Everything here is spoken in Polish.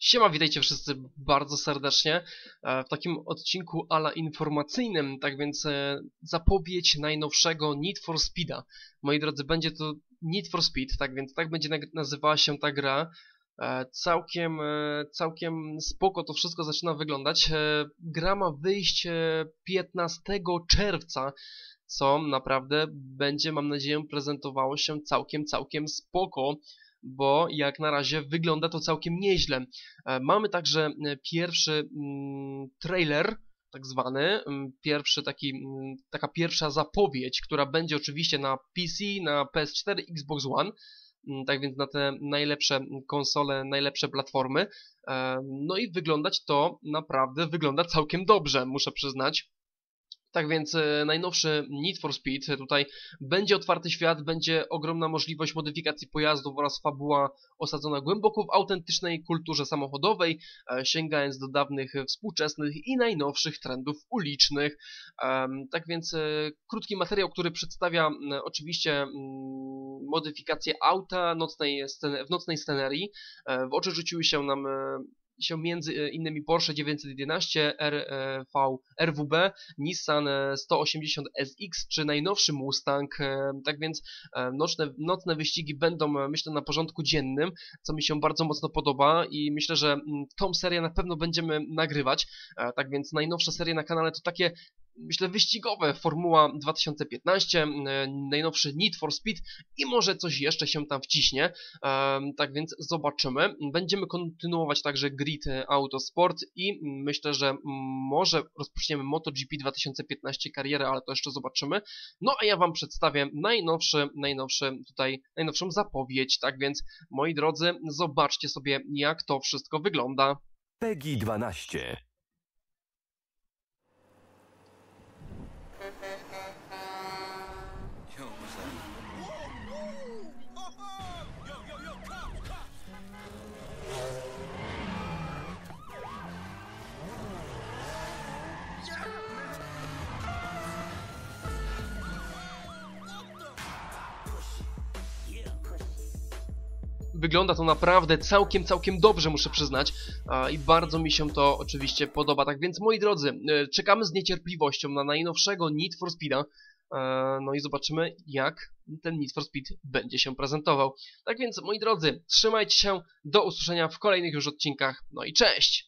Siema, witajcie wszyscy bardzo serdecznie e, w takim odcinku ala informacyjnym, tak więc e, zapowiedź najnowszego Need for Speeda. Moi drodzy, będzie to Need for Speed, tak więc tak będzie nazywała się ta gra. E, całkiem, całkiem spoko to wszystko zaczyna wyglądać. Gra ma wyjść 15 czerwca, co naprawdę będzie, mam nadzieję, prezentowało się całkiem, całkiem spoko bo jak na razie wygląda to całkiem nieźle. E, mamy także e, pierwszy mm, trailer, tak zwany, mm, pierwszy taki, mm, taka pierwsza zapowiedź, która będzie oczywiście na PC, na PS4, Xbox One, tak więc na te najlepsze konsole, najlepsze platformy. E, no i wyglądać to naprawdę wygląda całkiem dobrze, muszę przyznać. Tak więc e, najnowszy Need for Speed, tutaj będzie otwarty świat, będzie ogromna możliwość modyfikacji pojazdów oraz fabuła osadzona głęboko w autentycznej kulturze samochodowej, e, sięgając do dawnych współczesnych i najnowszych trendów ulicznych. Tak więc e, krótki materiał, który przedstawia oczywiście modyfikację auta nocnej w nocnej scenerii. W oczy rzuciły się nam się między e, innymi Porsche 911, RV, RWB, Nissan 180 e, SX czy najnowszy Mustang. E, tak więc nocne, nocne wyścigi będą myślę na porządku dziennym, co mi się bardzo mocno podoba i myślę, że mm, tą serię na pewno będziemy nagrywać. Tak więc najnowsza seria na kanale to takie myślę, wyścigowe Formuła 2015, najnowszy Need for Speed i może coś jeszcze się tam wciśnie, tak więc zobaczymy. Będziemy kontynuować także Grid Autosport i myślę, że może rozpoczniemy MotoGP 2015 karierę, ale to jeszcze zobaczymy. No a ja Wam przedstawię najnowszy, najnowszy tutaj, najnowszą zapowiedź, tak więc moi drodzy, zobaczcie sobie jak to wszystko wygląda. PEGI 12 wygląda to naprawdę całkiem, całkiem dobrze, muszę przyznać. I bardzo mi się to oczywiście podoba. Tak więc, moi drodzy, e, czekamy z niecierpliwością na najnowszego Need for Speeda. E, no i zobaczymy, jak ten Need for Speed będzie się prezentował. Tak więc, moi drodzy, trzymajcie się, do usłyszenia w kolejnych już odcinkach. No i cześć!